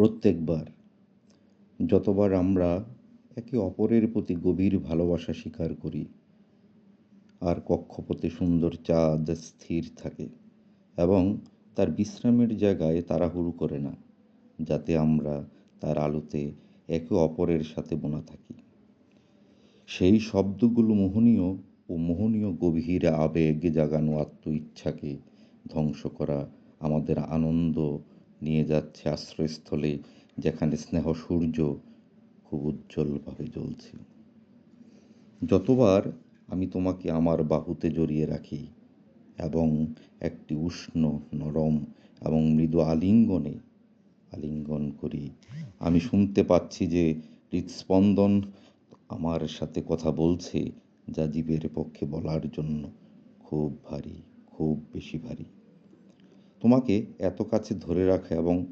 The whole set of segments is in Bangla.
প্রত্যেকবার যতবার আমরা একে অপরের প্রতি গভীর ভালোবাসা স্বীকার করি, আর কক্ষপথে সুন্দর চাঁদ স্থির থাকে এবং তার বিশ্রামের জায়গায় তাড়াহুড়ো করে না, যাতে আমরা তার আলোতে একে অপরের সাথে বোনা থাকি। সেই শব্দগুলো মোহনীয় ও মোহনীয় গভীর আবেগ জাগানো আত্ম ইচ্ছাকে ধ্বংস করা আমাদের আনন্দ নিয়ে যাচ্ছে আশ্রয়স্থলে, যেখানে স্নেহ সূর্য খুব উজ্জ্বলভাবে জ্বলছে। যতবার আমি তোমাকে আমার বাহুতে জড়িয়ে রাখি এবং একটি উষ্ণ, নরম এবং মৃদু আলিঙ্গনে, আলিঙ্গন করি, আমি শুনতে পাচ্ছি যে হৃদস্পন্দন আমার সাথে কথা বলছে যা জীবের পক্ষে বলার জন্য খুব ভারী, খুব বেশি ভারী। তোমাকে এত কাছে ধরে রাখা এবং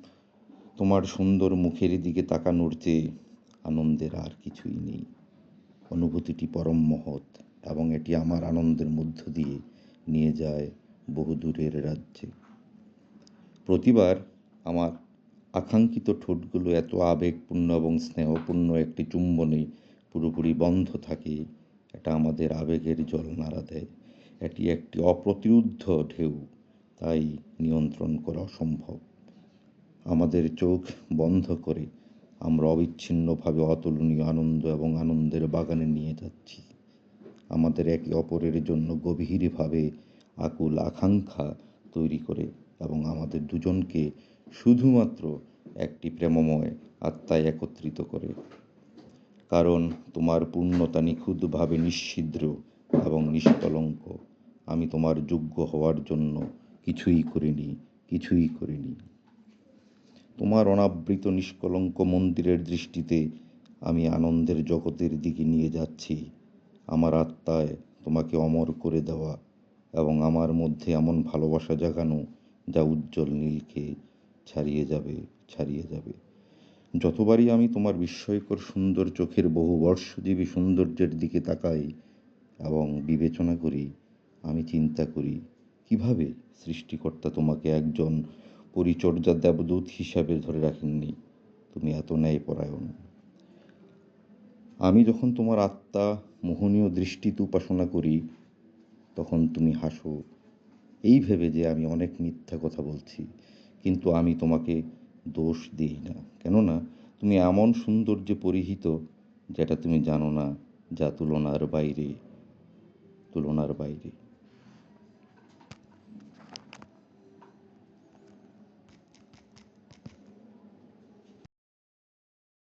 তোমার সুন্দর মুখের দিকে তাকানোর চেয়ে আনন্দের আর কিছুই নেই। অনুভূতিটি পরম মহৎ এবং এটি আমার আনন্দের মধ্য দিয়ে নিয়ে যায় বহুদূরের রাজ্যে। প্রতিবার আমার আকাঙ্ক্ষিত ঠোঁটগুলো এত আবেগপূর্ণ এবং স্নেহপূর্ণ একটি চুম্বনে পুরোপুরি বন্ধ থাকে, এটা আমাদের আবেগের জল নাড়া দেয়। এটি একটি অপ্রতিরুদ্ধ ঢেউ। তাই নিয়ন্ত্রণ করা অসম্ভব আমাদের চোখ বন্ধ করে আমরা অবিচ্ছিন্নভাবে অতুলনীয় আনন্দ এবং আনন্দের বাগানে নিয়ে যাচ্ছি। আমাদের একে অপরের জন্য গভীরভাবে আকুল আকাঙ্ক্ষা তৈরি করে এবং আমাদের দুজনকে শুধুমাত্র একটি প্রেমময় আত্মায় একত্রিত করে। কারণ তোমার পূর্ণতা নিখুঁতভাবে নিশ্ছিদ্র এবং নিষ্কলঙ্ক। আমি তোমার যোগ্য হওয়ার জন্য কিছুই করিনি কিছুই করিনি। তোমার অনাবৃত নিষ্কলঙ্ক মন্দিরের দৃষ্টিতে আমি আনন্দের জগতের দিকে নিয়ে যাচ্ছি। আমার আত্মায় তোমাকে অমর করে দেওয়া এবং আমার মধ্যে এমন ভালোবাসা জাগানো যা উজ্জ্বল নীলকে ছাড়িয়ে যাবে ছাড়িয়ে যাবে। যতবারই আমি তোমার বিস্ময়কর সুন্দর চোখের বহু বর্ষজীবী সৌন্দর্যের দিকে তাকাই এবং বিবেচনা করি, আমি চিন্তা করি, কীভাবে? সৃষ্টিকর্তা তোমাকে একজন পরিচর্যা দেবদূত হিসাবে ধরে রাখেননি। তুমি এত ন্যায়পরায়ণ। আমি যখন তোমার আত্মা মোহনীয় দৃষ্টিতে উপাসনা করি, তখন তুমি হাসো। এই ভেবে যে আমি অনেক মিথ্যা কথা বলছি, কিন্তু আমি তোমাকে দোষ দিই না। কেননা, তুমি এমন সৌন্দর্যে পরিহিত যেটা তুমি জানো না, যা তুলনার বাইরে তুলনার বাইরে।